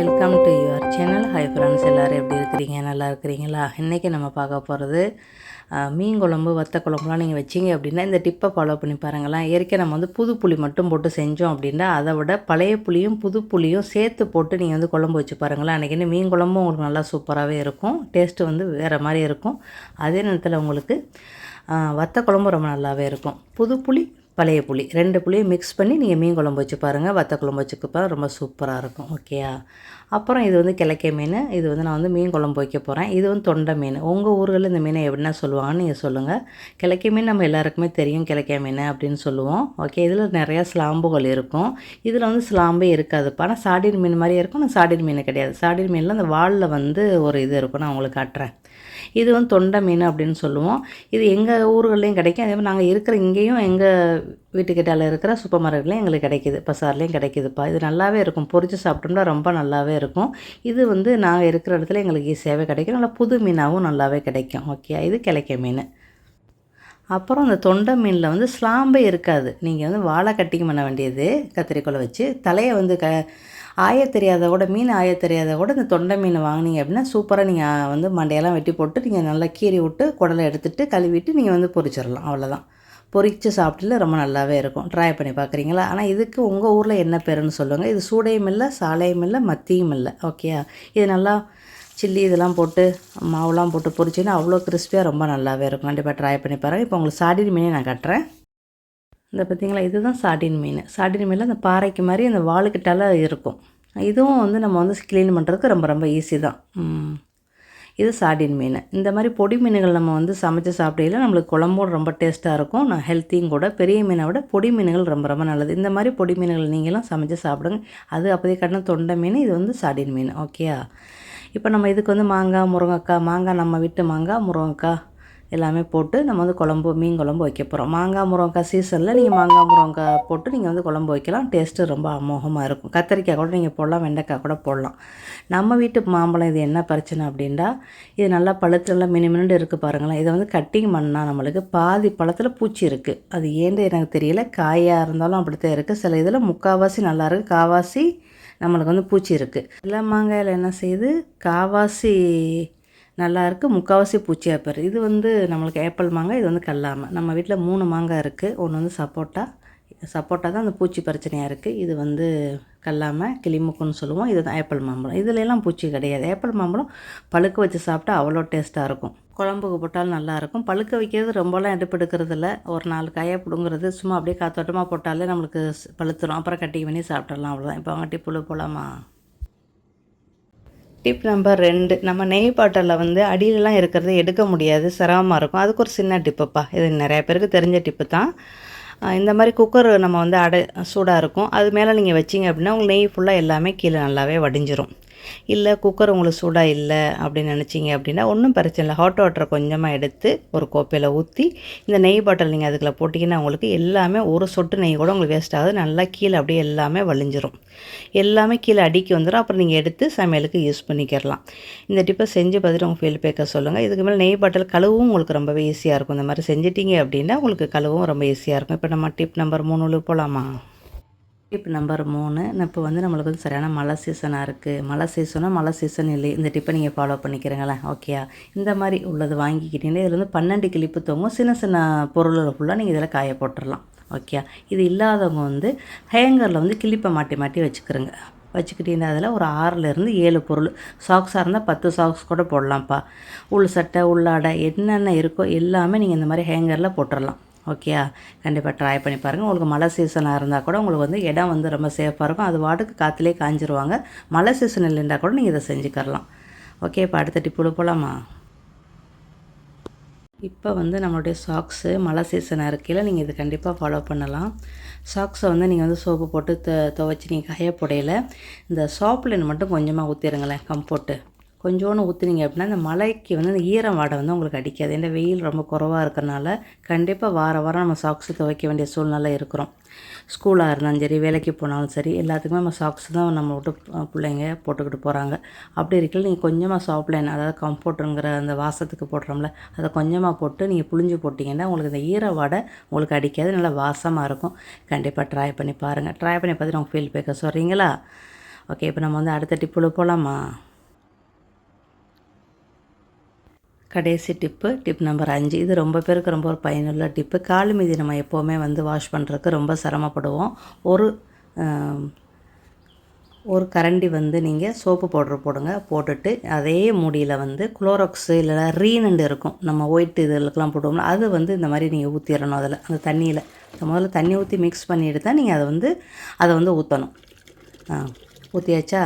Welcome to your channel hi friends எல்லோரும் எப்படி இருக்கிறீங்க? நல்லா இருக்கிறீங்களா? இன்றைக்கி நம்ம பார்க்க போகிறது மீன் குழம்பு வத்த குழம்புலாம் நீங்கள் வச்சிங்க அப்படின்னா இந்த டிப்பை ஃபாலோ பண்ணி பாருங்களேன். ஏற்கனவே நம்ம வந்து புது புளி மட்டும் போட்டு செஞ்சோம் அப்படின்னா அதை விட பழைய புளியும் புது புளியும் சேர்த்து போட்டு நீங்கள் வந்து குழம்பு வச்சு பாருங்களேன். அன்றைக்கி மீன் குழம்பும் உங்களுக்கு நல்லா சூப்பராகவே இருக்கும். டேஸ்ட்டு வந்து வேறு மாதிரி இருக்கும். அதே நேரத்தில் உங்களுக்கு வத்த குழம்பு ரொம்ப நல்லாவே இருக்கும். புது புளி பழைய புளி. ரெண்டு புளியும் மிக்ஸ் பண்ணி நீங்கள் மீன் குழம்பு வச்சு பாருங்கள் வத்த குழம்பு வச்சுக்கப்போ ரொம்ப சூப்பராக இருக்கும். ஓகேயா அப்புறம் இது வந்து கிழக்கை மீன். இது வந்து நான் வந்து மீன் குழம்பு வைக்க போகிறேன் இது வந்து தொண்டை மீன். உங்கள் ஊர்களில் இந்த மீனை எப்படின்னா சொல்லுவாங்கன்னு நீங்கள் சொல்லுங்கள் கிழக்க மீன் நம்ம எல்லாருக்குமே தெரியும். கிழக்க மீன் அப்படின்னு சொல்லுவோம். ஓகே இதில் நிறையா ஸ்லாம்புகள் இருக்கும். இதில் வந்து ஸ்லாம்பே இருக்காதுப்பா. ஆனால் சாடின் மீன் மாதிரியே இருக்கும். ஆனால் சாடின் மீன் கிடையாது. சாடின் மீனில் அந்த வாலில் வந்து ஒரு இது இருக்கும். நான் உங்களுக்கு காட்டுறேன். இது வந்து தொண்டை மீன் அப்படின்னு சொல்லுவோம். இது எங்கள் ஊர்கள்லேயும் கிடைக்கும். அதே மாதிரி நாங்கள் இருக்கிற இங்கேயும் எங்கள் வீட்டுக்கிட்டால இருக்கிற சூப்பர் மார்க்கெட்லேயும் எங்களுக்கு கிடைக்கிது. பசார்லேயும் கிடைக்குதுப்பா. இது நல்லாவே இருக்கும். பொறிச்சு சாப்பிட்டோம்னா ரொம்ப நல்லாவே இருக்கும். இது வந்து நாங்கள் இருக்கிற இடத்துல எங்களுக்கு ஈஸியாகவே கிடைக்கும். நல்லா புது மீனாகவும் நல்லாவே கிடைக்கும். ஓகே இது கிளைக்க மீன். அப்புறம் அந்த தொண்டை மீனில் வந்து ஸ்லாம்பே இருக்காது. நீங்கள் வந்து வாழை கட்டிங் பண்ண வேண்டியது. கத்திரிக்கோலை வச்சு தலையை வந்து க ஆய தெரியாத கூட மீன் ஆய தெரியாத கூட இந்த தொண்டை மீன் வாங்கினீங்க அப்படின்னா சூப்பராக நீங்கள் வந்து மண்டையெல்லாம் வெட்டி போட்டு நீங்கள் நல்லா கீறி விட்டு குடலை எடுத்துகிட்டு கழுவிட்டு நீங்கள் வந்து பொரிச்சிடலாம். அவ்வளோதான் பொரித்து சாப்பிட்டுல ரொம்ப நல்லாவே இருக்கும். ட்ரை பண்ணி பார்க்குறீங்களா ஆனால் இதுக்கு உங்கள் ஊரில் என்ன பேருன்னு சொல்லுங்கள் இது சூடையும் இல்லை சாலையும் இல்லை மத்தியும் இல்லை. ஓகே இது நல்லா சில்லி இதெல்லாம் போட்டு மாவுலாம் போட்டு பொரிச்சிங்கன்னா அவ்வளோ கிறிஸ்பியாக ரொம்ப நல்லாவே இருக்கும். கண்டிப்பாக ட்ரை பண்ணி பாருங்கள் இப்போ உங்களுக்கு சாடின மீனே நான் கட்டுறேன். இந்த பார்த்திங்களா இதுதான் சாட்டின் மீன். சாடின் மீனில் அந்த பாறைக்கு மாதிரி அந்த வாளுக்கிட்டால இருக்கும். இதுவும் வந்து நம்ம வந்து க்ளீன் பண்ணுறதுக்கு ரொம்ப ரொம்ப ஈஸி தான். இது சாடின் மீன். இந்த மாதிரி பொடி மீன்கள் நம்ம வந்து சமைச்சு சாப்பிடையில நம்மளுக்கு குழம்பும் ரொம்ப டேஸ்ட்டாக இருக்கும். நான் ஹெல்த்தியும் கூட பெரிய மீனை விட பொடி மீன்கள் ரொம்ப ரொம்ப நல்லது. இந்த மாதிரி பொடி மீன்கள் நீங்களும் சமைச்சு சாப்பிடுங்க. அது அப்போதே கட்டின தொண்டை மீன் இது வந்து சாடின் மீன். ஓகேயா இப்போ நம்ம இதுக்கு வந்து மாங்காய் முருங்கைக்காய் மாங்காய் நம்ம வீட்டு மாங்காய் முருங்கைக்காய். எல்லாமே போட்டு நம்ம வந்து குழம்பு மீன் குழம்பு வைக்க போகிறோம் மாங்காய் முருங்கக்காய் சீசனில் நீங்கள் மாங்காய் முருங்கக்காய் போட்டு நீங்கள் வந்து குழம்பு வைக்கலாம். டேஸ்ட்டு ரொம்ப அமோகமாக இருக்கும். கத்திரிக்காய் கூட நீங்கள் போடலாம் வெண்டைக்காய் கூட போடலாம். நம்ம வீட்டு மாம்பழம் இது என்ன பிரச்சனை அப்படின்டா இது நல்லா பழுத்து நல்லா மினிமினு இருக்குது பாருங்களேன். இதை வந்து கட்டிங் பண்ணால் நம்மளுக்கு பாதி பழத்தில் பூச்சி இருக்குது அது ஏன்னு எனக்கு தெரியல. காயாக இருந்தாலும் அப்படித்தான் இருக்குது சில இதில் முக்கால்வாசி நல்லா காவாசி நம்மளுக்கு வந்து பூச்சி இருக்குது இல்லை மாங்காயில் என்ன செய்யுது? காவாசி நல்லாயிருக்கு. முக்கால்வாசி பூச்சியாக போயிரு இது வந்து நம்மளுக்கு ஏப்பிள் மாங்காய் இது வந்து கல்லாமல் நம்ம வீட்டில் மூணு மாங்காய் இருக்குது ஒன்று வந்து சப்போட்டா. சப்போட்டா தான் அந்த பூச்சி பிரச்சனையாக இருக்குது இது வந்து கல்லாமல் கிளிமுக்குன்னு சொல்லுவோம். இது தான் ஏப்பிள் மாம்பழம். இதுலலாம் பூச்சி கிடையாது. ஏப்பிள் மாம்பழம் பழுக்க வச்சு சாப்பிட்டா அவ்வளோ டேஸ்ட்டாக இருக்கும். குழம்புக்கு போட்டாலும் நல்லாயிருக்கும் பழுக்க வைக்கிறது ரொம்பலாம் எடுப்பெடுக்கிறது இல்லை. ஒரு நாலு காயை பிடுங்குறது சும்மா அப்படியே காத்தோட்டமாக போட்டாலே நம்மளுக்கு பழுத்துடும் பழுத்துரும். அப்புறம் கட்டி பண்ணி சாப்பிட்றலாம் அவ்வளோதான் இப்போ அவங்க புழு போகலாமா டிப் நம்பர் ரெண்டு நம்ம நெய் பாட்டிலில் வந்து அடியிலலாம் இருக்கிறத எடுக்க முடியாது சிரமமாக இருக்கும். அதுக்கு ஒரு சின்ன டிப்புப்பா இது நிறையா பேருக்கு தெரிஞ்ச டிப்பு தான். இந்த மாதிரி குக்கர் நம்ம வந்து அடை சூடாக இருக்கும். அது மேலே நீங்கள் வச்சிங்க அப்படின்னா உங்களுக்கு நெய் ஃபுல்லாக எல்லாமே கீழே நல்லாவே வடிஞ்சிரும். இல்லை குக்கர் உங்களுக்கு சூடாக இல்லை அப்படின்னு நினச்சிங்க அப்படின்னா ஒன்றும் பிரச்சனை இல்லை. ஹாட் வாட்டரை கொஞ்சமாக எடுத்து ஒரு கோப்பையில் ஊற்றி இந்த நெய் பாட்டில் நீங்கள் அதுக்குள்ள போட்டிங்கன்னா உங்களுக்கு எல்லாமே ஒரு சொட்டு நெய் கூட உங்களுக்கு வேஸ்ட் ஆகுது. நல்லா கீழே அப்படியே எல்லாமே வழிஞ்சிரும். எல்லாமே கீழே அடிக்கி வந்துடும் அப்புறம் நீங்கள் எடுத்து சமையலுக்கு யூஸ் பண்ணிக்கிறலாம் இந்த டிப்பை செஞ்சு பார்த்துட்டு உங்கள் ஃபீல் பேக்க சொல்லுங்கள் இதுக்கு மேலே நெய் பாட்டில் கழுவும் உங்களுக்கு ரொம்பவே ஈஸியாக இருக்கும். இந்த மாதிரி செஞ்சிட்டிங்க அப்படின்னா உங்களுக்கு கழுவும் ரொம்ப ஈஸியாக இருக்கும். இப்போ நம்ம டிப் நம்பர் மூணு போகலாமா இப்போ நம்பர் மூணு. இப்போ வந்து நம்மளுக்கு வந்து சரியான மழை சீசனாக இருக்குது மழை சீசனும் மழை சீசன் இல்லை. இந்த டிப்பை நீங்கள் ஃபாலோ பண்ணிக்கிறீங்களேன் ஓகேயா இந்த மாதிரி உள்ளது வாங்கிக்கிட்டீங்கன்னா இதில் வந்து பன்னெண்டு கிளிப்பு தொங்கும். சின்ன சின்ன பொருள்களை ஃபுல்லாக நீங்கள் இதில் காய போட்டுடலாம் ஓகே இது இல்லாதவங்க வந்து ஹேங்கரில் வந்து கிளிப்பை மாட்டி மாட்டி வச்சுக்கிறோங்க. வச்சுக்கிட்டீங்கன்னா அதில் ஒரு ஆறுலேருந்து ஏழு பொருள். சாக்ஸாக இருந்தால் பத்து சாக்ஸ் கூட போடலாம்ப்பா. உள் சட்டை உள்ளாடை என்னென்ன இருக்கோ எல்லாமே நீங்கள் இந்த மாதிரி ஹேங்கரில் போட்டுடலாம் ஓகேயா கண்டிப்பாக ட்ரை பண்ணி பாருங்கள் உங்களுக்கு மழை சீசனாக இருந்தால் கூட உங்களுக்கு வந்து இடம் வந்து ரொம்ப சேஃபாக இருக்கும். அது வாட்டுக்கு காற்றுலேயே காஞ்சிருவாங்க. மழை சீசன் இல்லைன்னா கூட நீங்கள் இதை செஞ்சுக்கரலாம் ஓகே இப்போ அடுத்த டிப்பு போகலாமா இப்போ வந்து நம்மளுடைய சாக்ஸு மழை சீசனாக இருக்கையில் நீங்கள் இது கண்டிப்பாக ஃபாலோ பண்ணலாம். சாக்ஸை வந்து நீங்கள் வந்து சோப்பு போட்டு த துவைச்சி நீங்கள் காய போடையில். இந்த சாப்லின் மட்டும் கொஞ்சமாக ஊற்றிடுங்களேன் கம்போட்டு கொஞ்சோண்டு ஊற்றுனீங்க அப்படின்னா இந்த மலைக்கு வந்து அந்த ஈரம் வாடை வந்து உங்களுக்கு அடிக்காது. ஏன்னா வெயில் ரொம்ப குறவாக இருக்கிறனால கண்டிப்பாக வார வாரம் நம்ம சாக்ஸு துவைக்க வேண்டிய சூழ்நிலை இருக்கிறோம். ஸ்கூலாக இருந்தாலும் சரி வேலைக்கு போனாலும் சரி எல்லாத்துக்குமே நம்ம சாக்ஸ் தான் நம்ம விட்டு பிள்ளைங்க போட்டுக்கிட்டு போகிறாங்க அப்படி இருக்கல நீங்கள் கொஞ்சமாக சாப்லைன் அதாவது கம்ஃபோர்ட்டுங்கிற அந்த வாசத்துக்கு போடுறோம்ல அதை கொஞ்சமாக போட்டு நீங்கள் புளிஞ்சு போட்டிங்கன்னா உங்களுக்கு இந்த ஈர வாடை உங்களுக்கு அடிக்காது நல்லா வாசமாக இருக்கும். கண்டிப்பாக ட்ரை பண்ணி பாருங்கள் ட்ரை பண்ணி பார்த்துட்டு உங்கள் ஃபீல் பேக்க சொல்கிறீங்களா ஓகே இப்போ நம்ம வந்து அடுத்த டிப்பில் போகலாமா கடைசி டிப்பு டிப் நம்பர் அஞ்சு. இது ரொம்ப பேருக்கு ரொம்ப ஒரு பயனுள்ள டிப்பு. கால் மீதி நம்ம எப்போவுமே வந்து வாஷ் பண்ணுறதுக்கு ரொம்ப சிரமப்படுவோம். ஒரு ஒரு கரண்டி வந்து நீங்கள் சோப்பு பவுடர் போடுங்க போட்டுட்டு அதே மூடியில் வந்து குளோராக்ஸு இல்லைனா ரீனண்டு இருக்கும். நம்ம ஒயிட் இதுகளுக்கெல்லாம் போடுவோம்ல அது வந்து இந்த மாதிரி நீங்கள் ஊற்றிடணும் அதில் அந்த தண்ணியில். முதல்ல தண்ணி ஊற்றி மிக்ஸ் பண்ணிவிட்டு தான் நீங்கள் அதை வந்து அதை வந்து ஊற்றணும் ஊற்றியாச்சா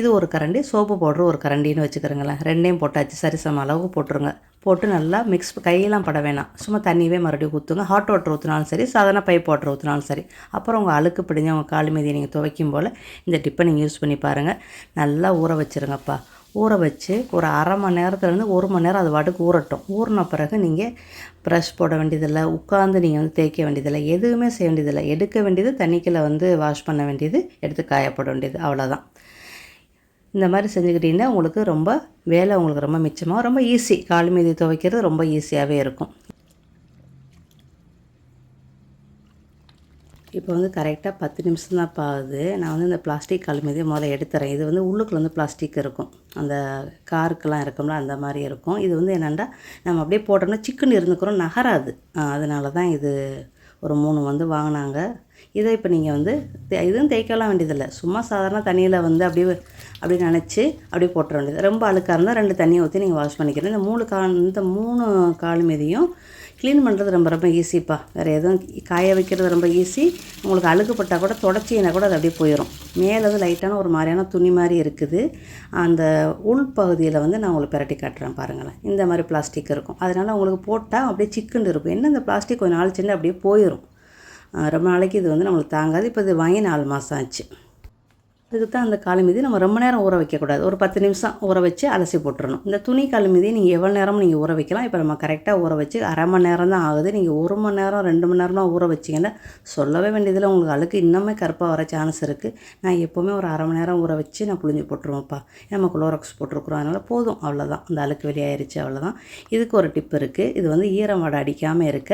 இது ஒரு கரண்டி சோப்பு பவுட்ரு ஒரு கரண்டின்னு வச்சுக்கிறோங்களேன். ரெண்டையும் போட்டாச்சு. சரிசம அளவுக்கு போட்டுருங்க. போட்டு நல்லா மிக்ஸ் கையெல்லாம் பட வேணாம். சும்மா தண்ணியவே மறுபடியும் ஊற்றுங்க ஹாட் வாட்டர் ஊற்றினாலும் சரி சாதாரண பைப் வாட்டர் ஊற்றினாலும் சரி. அப்புறம் உங்கள் அழுக்கு பிடிஞ்ச உங்கள் கால் மீதியை நீங்கள் துவைக்கும் போல் இந்த டிப்பை நீங்கள் யூஸ் பண்ணி பாருங்கள் நல்லா ஊற வச்சுருங்கப்பா. ஊற வச்சு ஒரு அரை மணி நேரத்துலேருந்து ஒரு மணி நேரம் அது வாட்டுக்கு ஊறட்டும். ஊறின பிறகு நீங்கள் ப்ரஷ் போட வேண்டியதில்லை உட்காந்து நீங்கள் வந்து தேய்க்க வேண்டியதில்லை எதுவுமே செய்ய வேண்டியதில்லை. எடுக்க வேண்டியது தண்ணிக்கில் வந்து வாஷ் பண்ண வேண்டியது எடுத்து காயப்பட வேண்டியது. அவ்வளோதான் இந்த மாதிரி செஞ்சுக்கிட்டிங்கன்னா உங்களுக்கு ரொம்ப வேலை உங்களுக்கு ரொம்ப மிச்சமாக ரொம்ப ஈஸி கால் மீதி துவைக்கிறது ரொம்ப ஈஸியாகவே இருக்கும். இப்போ வந்து கரெக்டாக பத்து நிமிஷம் தான் பாகுது நான் வந்து இந்த பிளாஸ்டிக் கால் மீதி முதல்ல எடுத்துறேன். இது வந்து உள்ளுக்குள்ள வந்து பிளாஸ்டிக் இருக்கும். அந்த காருக்கெல்லாம் இருக்கும்ல அந்த மாதிரி இருக்கும். இது வந்து என்னென்னா நம்ம அப்படியே போட்டோம்னா சிக்கன் இருந்துக்கிறோம். நகராது. அதனால தான் இது ஒரு மூணு வந்து வாங்கினாங்க. இதை இப்போ நீங்கள் வந்து தே- இதுவும் தேய்க்கலாம் வேண்டியதில்லை. சும்மா சாதாரண தண்ணியில் வந்து அப்படியே அப்படி நினச்சி அப்படியே போட்டுற வேண்டியது. ரொம்ப அழுக்காக இருந்தால் ரெண்டு தண்ணியை ஊற்றி நீங்கள் வாஷ் பண்ணிக்கிறேன் இந்த மூணு கா இந்த மூணு கால் மீதியும் க்ளீன் பண்ணுறது ரொம்ப ரொம்ப ஈஸிப்பா வேறு எதுவும் காய வைக்கிறது ரொம்ப ஈஸி உங்களுக்கு அழுகுப்பட்டால் கூட தொடச்சினா கூட அது அப்படியே போயிடும் மேலே அது லைட்டான ஒரு மாதிரியான துணி மாதிரி இருக்குது. அந்த உள் பகுதியில் வந்து நான் உங்களுக்கு பிரட்டி காட்டுறேன் பாருங்களேன். இந்த மாதிரி பிளாஸ்டிக் இருக்கும். அதனால் உங்களுக்கு போட்டால் அப்படியே சிக்கன் இருக்கும். என்ன இந்த பிளாஸ்டிக் கொஞ்சம் நாள் சின்ன அப்படியே போயிடும் ரொம்ப நாளைக்கு இது வந்து நம்மளுக்கு தாங்காது. இப்போ இது வாங்கி நாலு மாதம் ஆச்சு. இதுக்கு தான் அந்த கால் மீதி நம்ம ரொம்ப நேரம் ஊற வைக்கக்கூடாது. ஒரு பத்து நிமிஷம் ஊற வச்சு அலசி போட்டுடணும் இந்த துணி கால் மீதி நீங்கள் எவ்வளோ நேரமும் நீங்கள் ஊற வைக்கலாம். இப்போ நம்ம கரெக்டாக ஊற வச்சு அரை மணி நேரம் தான் ஆகுது. நீங்கள் ஒரு மணி நேரம் ரெண்டு மணி நேரம்லாம் ஊற வச்சிங்கன்னா சொல்லவே வேண்டியதில்லை. உங்களுக்கு அழுக்கு இன்னுமே கருப்பாக வர சான்ஸ் இருக்குது நான் எப்போவுமே ஒரு அரை மணி நேரம் ஊற வச்சு நான் புழிஞ்சு போட்டுருவோம்ப்பா நம்ம குளோராக்ஸ் போட்டிருக்குறோம். அதனால் போதும். அவ்வளோதான் அந்த அழுக்கு வெளியாயிருச்சு அவ்வளோதான் இதுக்கு ஒரு டிப் இருக்குது இது வந்து ஈரம் வடை அடிக்காமல் இருக்க.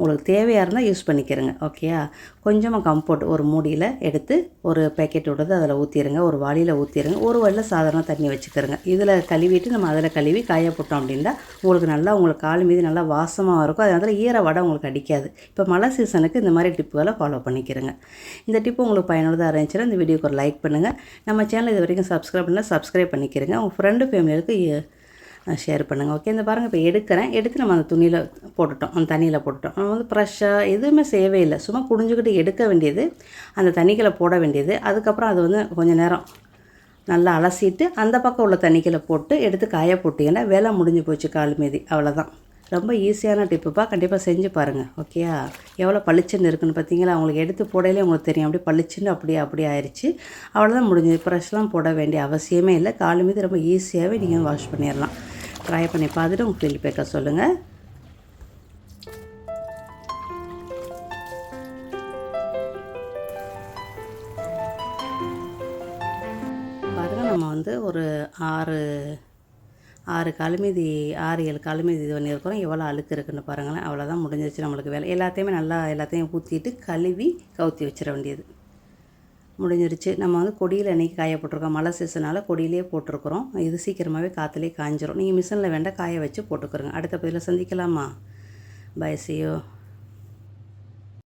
உங்களுக்கு தேவையாக இருந்தால் யூஸ் பண்ணிக்கிறேங்க. ஓகேயா கொஞ்சமாக கம்போர்ட் ஒரு மூடியில் எடுத்து ஒரு பேக்கெட் விடுறது. அதில் ஊற்றிடுங்க ஒரு வாளியில் ஊற்றிடுங்க ஒரு வாளியில் சாதாரண தண்ணி வச்சுக்கிறங்க. இதில் கழுவிட்டு நம்ம அதில் கழுவி காய போட்டோம் அப்படின்னா உங்களுக்கு நல்லா உங்களுக்கு கால் மீது நல்லா வாசமாக இருக்கும். அதனால ஈர வடை உங்களுக்கு அடிக்காது. இப்போ மழை சீசனுக்கு இந்த மாதிரி டிப்புகளை ஃபாலோ பண்ணிக்கிறங்க. இந்த டிப்பு உங்களுக்கு பயனுள்ளதாக இருந்துச்சுன்னா இந்த வீடியோக்கு ஒரு லைக் பண்ணுங்கள் நம்ம சேனல் இது வரைக்கும் சப்ஸ்கிரைப் பண்ணால் சப்ஸ்கிரைப் பண்ணிக்கிறங்க. உங்கள் ஃப்ரெண்டு ஃபேமிலிகளுக்கு ஷேர் பண்ணுங்கள் ஓகே இந்த பாருங்கள் இப்போ எடுக்கிறேன். எடுத்து நம்ம அந்த துணியில் போட்டுட்டோம். அந்த தண்ணியில் போட்டுட்டோம். நம்ம வந்து ப்ரெஷ்ஷாக எதுவுமே செய்யவே இல்லை. சும்மா குடிஞ்சுக்கிட்டு எடுக்க வேண்டியது அந்த தண்ணிக்குள்ளே போட வேண்டியது. அதுக்கப்புறம் அது வந்து கொஞ்சம் நேரம் நல்லா அலசிட்டு அந்த பக்கம் உள்ள தண்ணிக்குள்ளே போட்டு எடுத்து காய போட்டிங்கன்னா வேலை முடிஞ்சு போச்சு கால் மீதி. அவ்வளோதான் ரொம்ப ஈஸியான டிப்புப்பா கண்டிப்பாக செஞ்சு பாருங்கள் ஓகேயா எவ்வளோ பளிச்சுன்னு இருக்குன்னு பார்த்தீங்களா அவங்களுக்கு எடுத்து போடையிலே உங்களுக்கு தெரியும். அப்படியே பளிச்சுன்னு அப்படியே அப்படியே ஆயிடுச்சு அவ்வளோதான் முடிஞ்சது. ப்ரெஷ்லாம் போட வேண்டிய அவசியமே இல்லை. கால் மீது ரொம்ப ஈஸியாகவே நீங்கள் வாஷ் பண்ணிடலாம். ட்ரை பண்ணி பார்த்துட்டு உங்கள் ஃபீல்பேக்கை சொல்லுங்கள் பாருங்க நம்ம வந்து ஒரு ஆறு ஆறு கழுமிதி ஆறு ஏழு கழுமிதி இது பண்ணியிருக்கிறோம். எவ்வளோ அழுக்கு இருக்குன்னு பாருங்களேன். அவ்வளோதான் முடிஞ்சிருச்சு நம்மளுக்கு வேலை. எல்லாத்தையுமே நல்லா எல்லாத்தையும் ஊற்றிட்டு கழுவி கவுத்தி வச்சிட வேண்டியது. முடிஞ்சிருச்சு. நம்ம வந்து கொடியில் இன்றைக்கி காய போட்டிருக்கோம் மழை சீசனால் கொடியிலே போட்டிருக்கிறோம். இது சீக்கிரமாகவே காற்றுலேயே காஞ்சிரும். நீங்கள் மிஷினில் வேண்டாம் காய வச்சு போட்டுக்கிறோங்க அடுத்த பதிவில் சந்திக்கலாமா? பை சியோ